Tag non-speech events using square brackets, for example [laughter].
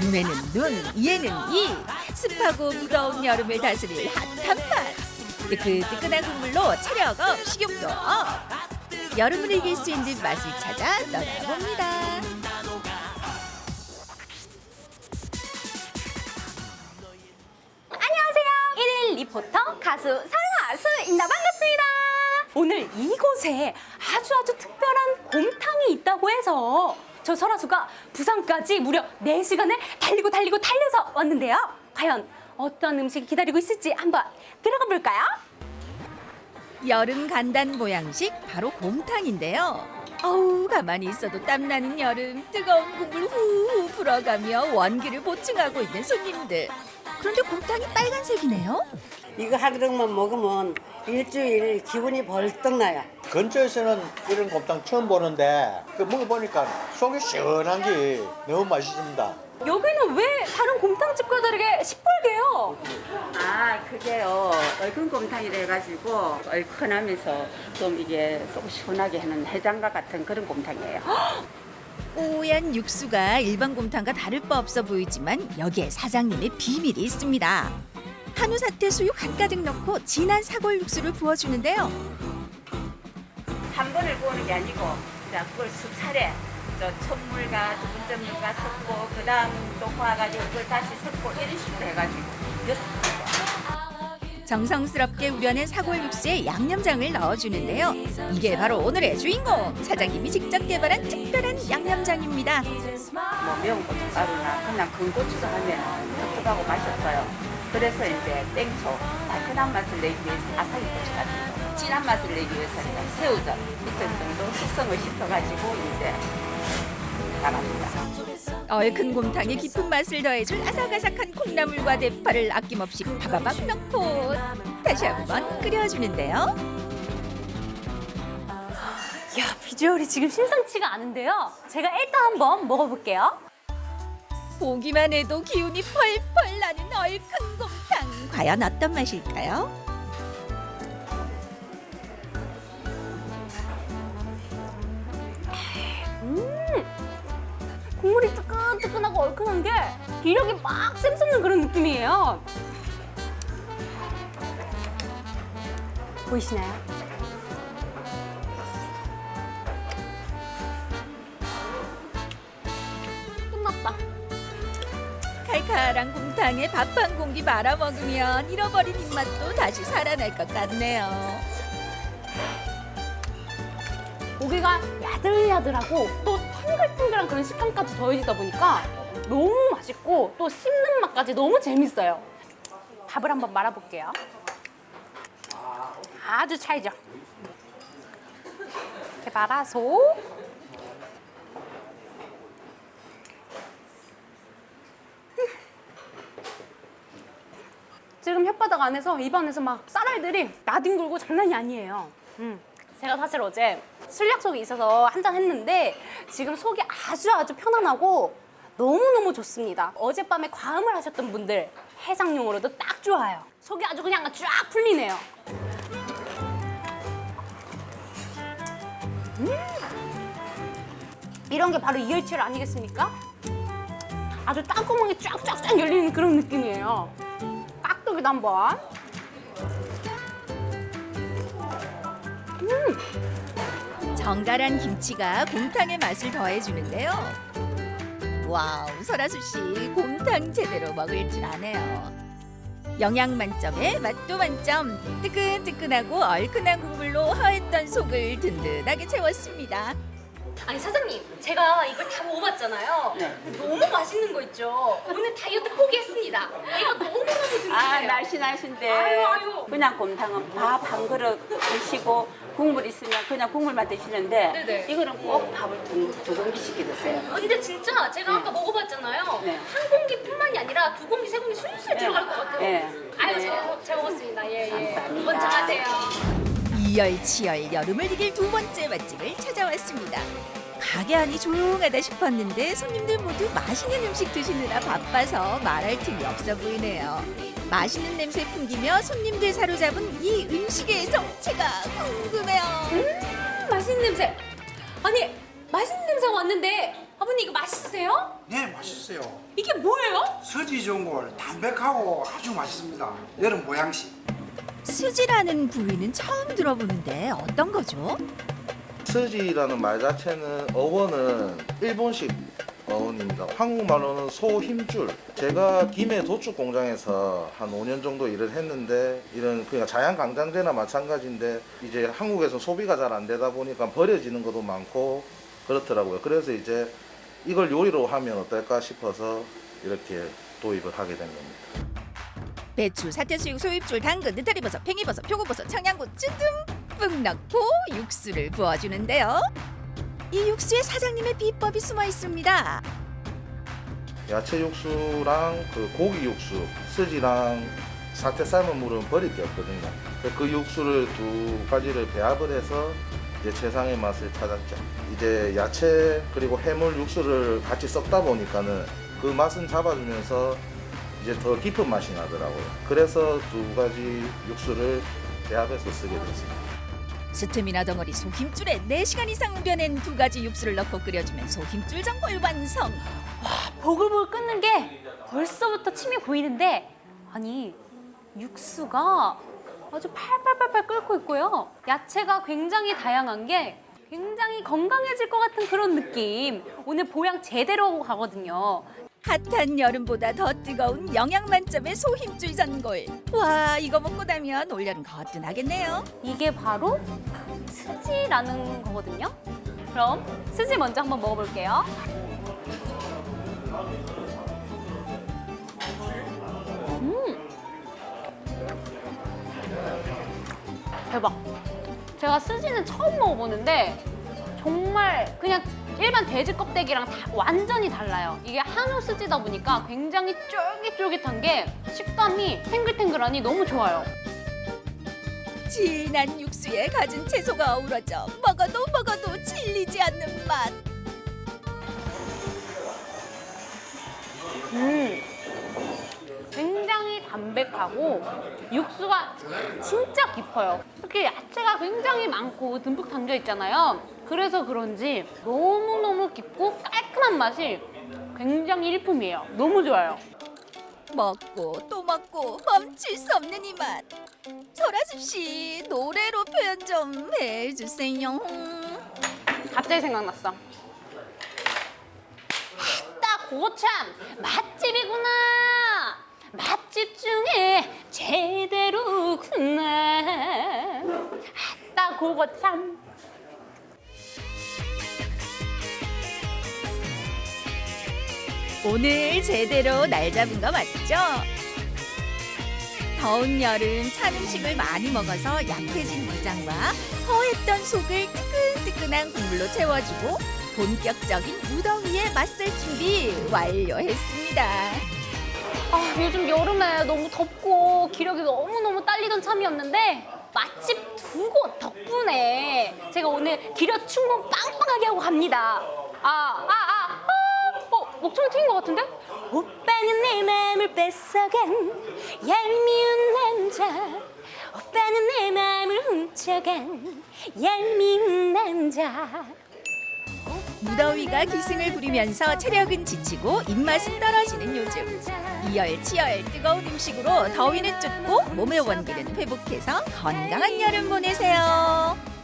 눈에는 눈, 이에는 이. 습하고 무더운 여름을 다스릴 핫한 맛. 뜨끈뜨끈한 국물로 체력 업, 식욕도 업. 여름을 이길 수 있는 맛을 찾아 떠나봅니다. 안녕하세요. 일일 리포터 가수 설하수입니다. 반갑습니다. 오늘 이곳에 아주 아주 특별한 곰탕이 있다고 해서 저 설하수가 부산까지 무려 4시간을 달리고 달리고 달려서 왔는데요. 과연 어떤 음식이 기다리고 있을지 한번 들어가 볼까요? 여름 간단 보양식 바로 곰탕인데요. 어우 가만히 있어도 땀나는 여름 뜨거운 국물 후후 불어가며 원기를 보충하고 있는 손님들. 그런데 곰탕이 빨간색이네요. 이거 한 그릇만 먹으면 일주일 기분이 벌떡 나요. 근처에서는 이런 곰탕 처음 보는데 그 먹어보니까 속이 시원한 게 너무 맛있습니다. 여기는 왜 다른 곰탕집과 다르게 시뻘개요? 아, 그게요. 얼큰 곰탕이라 해가지고 얼큰하면서 좀 이게 속 시원하게 하는 해장과 같은 그런 곰탕이에요. [gasps] 뽀얀 육수가 일반 곰탕과 다를 바 없어 보이지만 여기에 사장님의 비밀이 있습니다. 한우 사태 수육 한 가득 넣고 진한 사골 육수를 부어주는데요. 한 번을 구우는 게 아니고, 자, 그걸 수차례, 저 첫물과 두 번째 물과 섞고, 그 다음 또 구워가지고 그걸 다시 섞고, 이런 식으로 해가지고, 여섯. 정성스럽게 우려낸 사골 육수에 양념장을 넣어주는데요. 이게 바로 오늘의 주인공 사장님이 직접 개발한 특별한 양념장입니다. 뭐 매운 고춧가루나 그냥 건고추도 하면 텁텁하고 맛이 없어요. 그래서 이제 땡초, 달큰한 맛을 내기 위해서 아삭이 고춧가루, 진한 맛을 내기 위해서는 새우젓 이런 정도 숙성을 시켜가지고 이제 나갑니다. 얼큰 곰탕에 깊은 맛을 더해줄 아삭아삭한 콩나물과 대파를 아낌없이 바바박 넣고 다시 한번 끓여주는데요. 이야, 비주얼이 지금 심상치가 않은데요. 제가 일단 한번 먹어볼게요. 보기만 해도 기운이 펄펄 나는 얼큰 곰탕 과연 어떤 맛일까요? 국물이 뜨끈뜨끈하고 얼큰한 게 기력이 막 샘솟는 그런 느낌이에요. 보이시나요? 칼칼한 곰탕에 밥 한 공기 말아 먹으면 잃어버린 입맛도 다시 살아날 것 같네요. 고기가 야들야들하고 또 탱글탱글한 그런 식감까지 더해지다 보니까 너무 맛있고 또 씹는 맛까지 너무 재밌어요. 밥을 한번 말아볼게요. 아주 찰죠? 이렇게 말아서 혓바닥 안에서 입안에서 막 쌀알들이 나뒹굴고 장난이 아니에요. 음. 제가 사실 어제 술 약속이 있어서 한잔 했는데 지금 속이 아주 아주 편안하고 너무너무 좋습니다. 어젯밤에 과음을 하셨던 분들 해장용으로도 딱 좋아요. 속이 아주 그냥 쫙 풀리네요. 음! 이런 게 바로 이열치열 아니겠습니까? 아주 땅구멍이 쫙쫙쫙 열리는 그런 느낌이에요. 깍두기도 한번. 정갈한 김치가 곰탕의 맛을 더해주는데요. 와우, 설아수 씨 곰탕 제대로 먹을 줄 아네요. 영양 만점에 맛도 만점, 뜨끈뜨끈하고 얼큰한 국물로 허했던 속을 든든하게 채웠습니다. 아니 사장님, 제가 이걸 다 먹어봤잖아요. 네. 너무 맛있는 거 있죠. 오늘 다이어트 포기했습니다. 이거 너무 너무 든든해요. 아, 날씬하신데. 아유, 아유. 그냥 곰탕은 밥 한 그릇 드시고, 국물 있으면 그냥 국물만 드시는데, 네네. 이거는 꼭 밥을 두, 두 공기씩 드세요. 아, 근데 진짜 제가 아까 먹어봤잖아요. 네. 한 공기뿐만이 아니라 두 공기, 세 공기 술술 들어갈 것 같아요. 네. 아유, 네. 잘, 잘 먹었습니다. 예, 예. 감사합니다. 먼저 가세요. 이열치열 여름을 이길 두 번째 맛집을 찾아왔습니다. 가게 안이 조용하다 싶었는데 손님들 모두 맛있는 음식 드시느라 바빠서 말할 틈이 없어 보이네요. 맛있는 냄새 풍기며 손님들 사로잡은 이 음식의 정체가 궁금해요. 음, 맛있는 냄새. 아니, 맛있는 냄새가 왔는데 아, 아버님 이거 맛있으세요? 네, 맛있어요. 이게 뭐예요? 서지 전골 담백하고 아주 맛있습니다. 여름 모양식. 수지라는 부위는 처음 들어보는데 어떤 거죠? 스지라는 말 자체는 어원은 일본식 어원입니다. 한국말로는 소 힘줄. 제가 김해 도축 공장에서 한 5년 정도 일을 했는데 이런 그냥 자연 강장제나 마찬가지인데 이제 한국에서 소비가 잘 안 되다 보니까 버려지는 것도 많고 그렇더라고요. 그래서 이제 이걸 요리로 하면 어떨까 싶어서 이렇게 도입을 하게 된 겁니다. 배추, 사태수육, 소입줄, 당근, 느타리버섯, 팽이버섯, 표고버섯, 청양고추 듬뿍 넣고 육수를 부어주는데요. 이 육수에 사장님의 비법이 숨어 있습니다. 야채 육수랑 그 고기 육수, 스지랑 사태 삶은 물은 버릴 게 없거든요. 그 육수를 두 가지를 배합을 해서 이제 최상의 맛을 찾았죠. 이제 야채 그리고 해물 육수를 같이 섞다 보니까는 그 맛은 잡아주면서 이제 더 깊은 맛이 나더라고요. 그래서 두 가지 육수를 배합해서 쓰게 됐습니다. 스틈이나 덩어리 소힘줄에 4시간 이상 우려낸 두 가지 육수를 넣고 끓여주면 소힘줄 전골 완성. 보글보글 끓는 게 벌써부터 침이 고이는데 아니 육수가 아주 팔팔팔팔 끓고 있고요. 야채가 굉장히 다양한 게 굉장히 건강해질 것 같은 그런 느낌. 오늘 보양 제대로 가거든요. 핫한 여름보다 더 뜨거운 영양 만점의 소힘줄 전골. 와 이거 먹고 나면 올여름 거뜬하겠네요. 이게 바로 스지라는 거거든요. 그럼 스지 먼저 한번 먹어볼게요. 음. 대박. 제가 스지는 처음 먹어보는데 정말 그냥 일반 돼지 껍데기랑 다 완전히 달라요. 이게 한우 스지다 보니까 굉장히 쫄깃쫄깃한 게 식감이 탱글탱글하니 너무 좋아요. 진한 육수에 가진 채소가 어우러져 먹어도 먹어도 질리지 않는 맛. 음, 굉장히 담백하고 육수가 진짜 깊어요. 특히 야채가 굉장히 많고 듬뿍 담겨 있잖아요. 그래서 그런지 너무너무 깊고 깔끔한 맛이 굉장히 일품이에요. 너무 좋아요. 먹고 또 먹고 멈출 수 없는 이 맛. 소라습 씨 노래로 표현 좀 해주세요. 갑자기 생각났어. 딱 그거 참 맛집이구나. 맛집 중에 제대로구나. 딱 그거 참. 오늘 제대로 날 잡은 거 맞죠? 더운 여름 찬 음식을 많이 먹어서 약해진 위장과 허했던 속을 뜨끈뜨끈한 국물로 채워주고 본격적인 무더위에 맞설 준비 완료했습니다. 아, 요즘 여름에 너무 덥고 기력이 너무너무 딸리던 참이었는데 맛집 두 곳 덕분에 제가 오늘 기력 충분 빵빵하게 하고 갑니다. 아, 아, 아, 목소리 튄것 같은데? 오빠는 내 마음을 뺏어간 얄미운 남자 오빠는 내 마음을 훔쳐간 얄미운 남자 무더위가 기승을 부리면서 체력은 지치고 입맛은 떨어지는 요즘. 이열치열 뜨거운 음식으로 더위는 쫓고 몸의 원기는 회복해서 건강한 여름 보내세요.